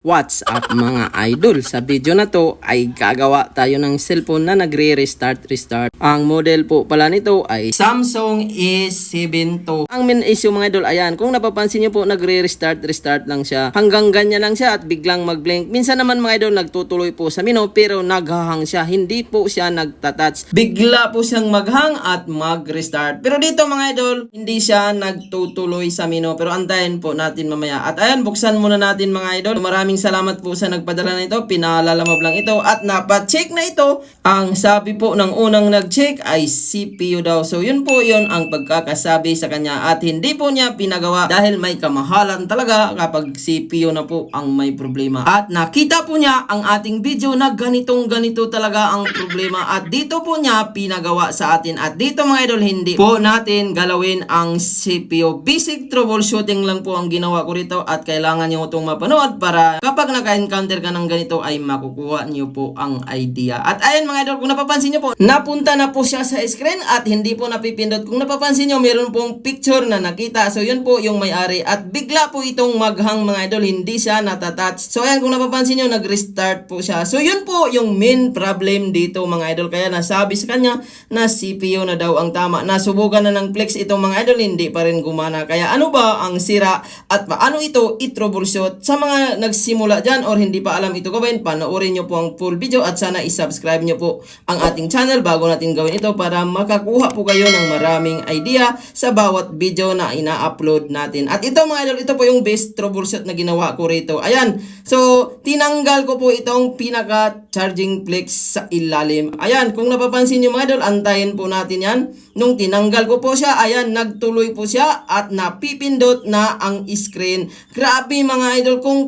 What's up mga idol? Sa video na to ay gagawa tayo ng cellphone na nagre-restart restart. Ang model po pala nito ay Samsung A7 II. Ang main issue mga idol, ayan, kung napapansin niyo po nagre-restart restart lang siya. Hanggang ganyan lang siya at biglang mag-blink. Minsan naman mga idol nagtutuloy po sa mino pero naghahang siya. Hindi po siya nagtatouch. Bigla po siyang maghang at mag-restart. Pero dito mga idol, hindi siya nagtutuloy sa mino. Pero antayin po natin mamaya. At ayan, buksan muna natin mga idol. Maraming salamat po sa nagpadala na ito. Pinalalamab lang ito. At napacheck na ito. Ang sabi po ng unang nag-check ay CPU daw. So yun po yun ang pagkakasabi sa kanya. At hindi po niya pinagawa dahil may kamahalan talaga kapag CPU na po ang may problema. At nakita po niya ang ating video na ganitong ganito talaga ang problema. At dito po niya pinagawa sa atin. At dito mga idol, hindi po natin galawin ang CPU. Basic troubleshooting lang po ang ginawa ko rito. At kailangan niyo itong mapanood para kapag naka-encounter ka ng ganito ay makukuha niyo po ang idea. At ayan mga idol, kung napapansin niyo po, napunta na po siya sa screen at hindi po napipindot. Kung napapansin niyo, meron pong picture na nakita. So yun po yung may-ari. At bigla po itong maghang mga idol, hindi siya natatouch. So ayan, kung napapansin niyo, nag-restart po siya. So yun po yung main problem dito mga idol. Kaya nasabi sa kanya na CPU na daw ang tama. Nasubukan na ng Flex itong mga idol, hindi pa rin gumana. Kaya ano ba ang sira at paano ito i-troubleshoot sa mga nagsimula dyan or hindi pa alam ito gawin, panoorin nyo po ang full video at sana isubscribe nyo po ang ating channel bago natin gawin ito para makakuha po kayo ng maraming idea sa bawat video na ina-upload natin. At ito mga idol, ito po yung best troubleshoot na ginawa ko rito. Ayan, so tinanggal ko po itong pinaka charging flex sa ilalim. Ayan, kung napapansin nyo mga idol, antayin po natin yan. Nung tinanggal ko po siya, ayan, nagtuloy po siya at napipindot na ang screen. Grabe mga idol, kung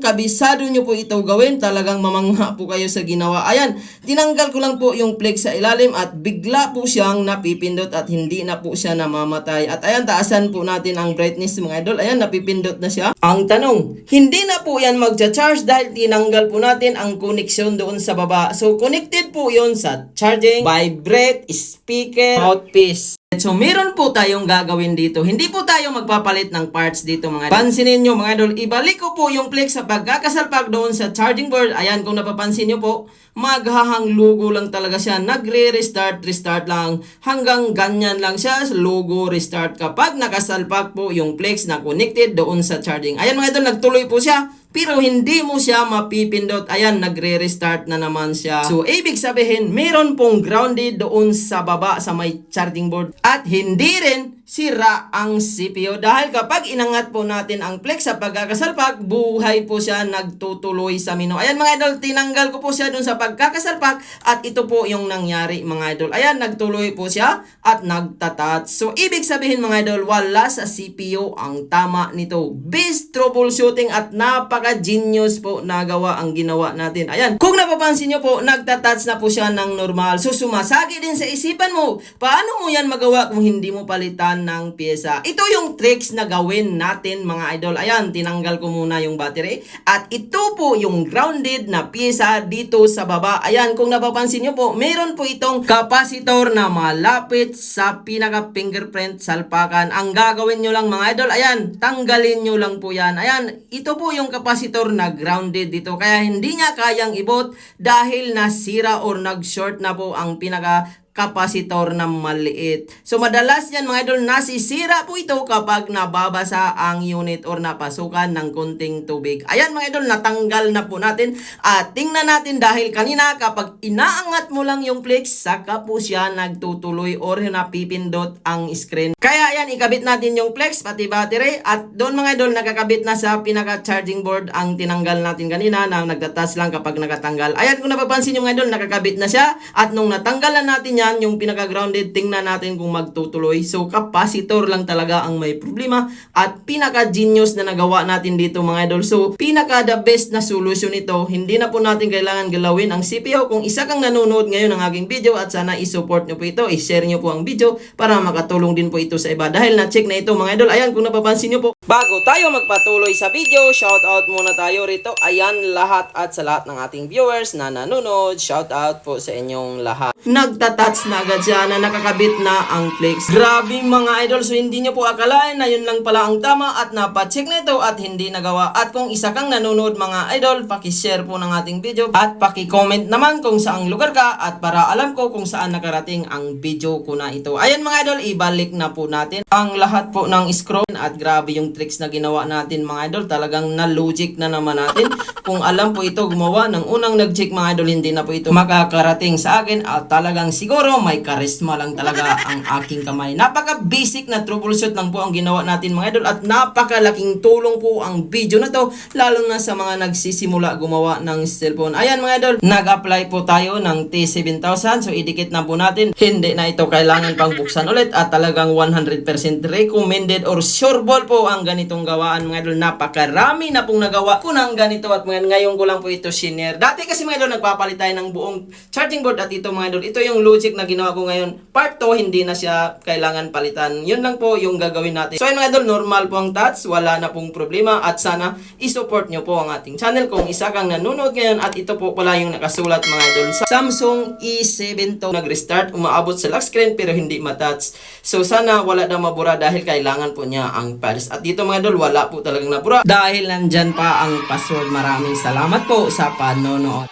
kabisado nyo po ito gawin, talagang mamangha po kayo sa ginawa. Ayan, tinanggal ko lang po yung flex sa ilalim at bigla po siyang napipindot at hindi na po siya namamatay. At ayan, taasan po natin ang brightness mga idol. Ayan, napipindot na siya. Ang tanong, hindi na po yan magcha-charge dahil tinanggal po natin ang connection doon sa baba. So, connected po yon sa charging, vibrate, speaker, mouthpiece. So, meron po tayong gagawin dito. Hindi po tayo magpapalit ng parts dito mga idol. Pansinin nyo mga idol, ibalik ko po yung flex sa pagkakasalpak doon sa charging board. Ayan, kung napapansin nyo po, maghahang logo lang talaga siya. Nagre-restart, restart lang. Hanggang ganyan lang siya, logo, restart. Kapag nakasalpak po yung flex na connected doon sa charging. Ayan mga idol, nagtuloy po siya. Pero hindi mo siya mapipindot. Ayan, nagre-restart na naman siya. So, ibig sabihin, meron pong grounded doon sa baba sa may charging board. At hindi rin sira ang CPU dahil kapag inangat po natin ang flex sa pagkakasalpak, buhay po siya nagtutuloy sa mino. Ayan mga idol, tinanggal ko po siya dun sa pagkakasalpak at ito po yung nangyari mga idol. Ayan, nagtuloy po siya at nagtatat. So, ibig sabihin mga idol, wala sa CPU ang tama nito. Best troubleshooting at napaka-genius po na gawa ang ginawa natin. Ayan, kung napapansin nyo po, nagtatats na po siya ng normal. So, sumasagi din sa isipan mo, paano mo yan magawa kung hindi mo palitan ng pyesa? Ito yung tricks na gawin natin mga idol. Ayan, tinanggal ko muna yung battery. At ito po yung grounded na pyesa dito sa baba. Ayan, kung napapansin nyo po, meron po itong capacitor na malapit sa pinaka fingerprint salpakan. Ang gagawin nyo lang mga idol, ayan, tanggalin nyo lang po yan. Ayan, ito po yung capacitor na grounded dito. Kaya hindi niya kayang ibot dahil nasira or nag-short na po ang pinaka kapasitor na maliit. So madalas yan mga idol, nasisira po ito kapag nababasa ang unit or napasukan ng kunting tubig. Ayan mga idol, natanggal na po natin. At tingnan natin dahil kanina kapag inaangat mo lang yung flex, saka po siya nagtutuloy or napipindot ang screen. Kaya ayan, ikabit natin yung flex, pati battery. At doon mga idol, nakakabit na sa pinaka-charging board ang tinanggal natin kanina na nagtatas lang kapag nakatanggal. Ayan, kung napapansin yung mga idol, nakakabit na siya. At nung natanggalan natin yan, yung pinaka-grounded, tingnan natin kung magtutuloy. So, capacitor lang talaga ang may problema. At pinaka-genius na nagawa natin dito mga idol. So, pinaka-the best na solution ito. Hindi na po natin kailangan galawin ang CPU. Kung isa kang nanonood ngayon ng aking video at sana i-support nyo po ito, i-share nyo po ang video para makatulong din po ito sa iba. Dahil na-check na ito mga idol. Ayan, kung napapansin nyo po. Bago tayo magpatuloy sa video, shout out muna tayo rito. Ayan lahat at sa lahat ng ating viewers na nanonood. Shout out po sa inyong lahat. Nagtatat touch na agad siya na nakakabit na ang flex. Grabe mga idol, so hindi nyo po akalain na yun lang pala ang tama at napacheck na ito at hindi nagawa. At kung isa kang nanonood mga idol, pakishare po ng ating video at paki-comment naman kung saang lugar ka at para alam ko kung saan nakarating ang video ko na ito. Ayan mga idol, ibalik na po natin ang lahat po ng scroll at grabe yung tricks na ginawa natin mga idol. Talagang na-logic na naman natin. Kung alam po ito gumawa ng unang nag-check mga idol, hindi na po ito makakarating sa akin at talagang siguro may charisma lang talaga ang aking kamay. Napaka-basic na troubleshoot lang po ang ginawa natin mga idol at napakalaking tulong po ang video na to lalo na sa mga nagsisimula gumawa ng cellphone. Ayan mga idol, nag-apply po tayo ng T7000 so idikit na po natin. Hindi na ito kailangan pang buksan ulit at talagang 100% recommended or sure ball po ang ganitong gawaan mga idol. Napakarami na pong nagawa ko ng ganito at mga ngayon ko lang po ito shinare. Dati kasi mga idol nagpapalit tayo ng buong charging board at ito mga idol. Ito yung logic na ginawa ko ngayon. Part 2 hindi na siya kailangan palitan. Yun lang po yung gagawin natin. So ayun mga idol, normal po ang touch. Wala na pong problema at sana isupport nyo po ang ating channel kung isa kang nanonood ngayon at ito po pala yung nakasulat mga idol. Sa Samsung E7 to nag-restart, umaabot sa lock screen pero hindi matouch. So sana wala na mabura dahil kailangan po niya ang pads. At dito mga idol, wala po talagang nabura dahil nandyan pa ang password. Maraming salamat po sa panonood.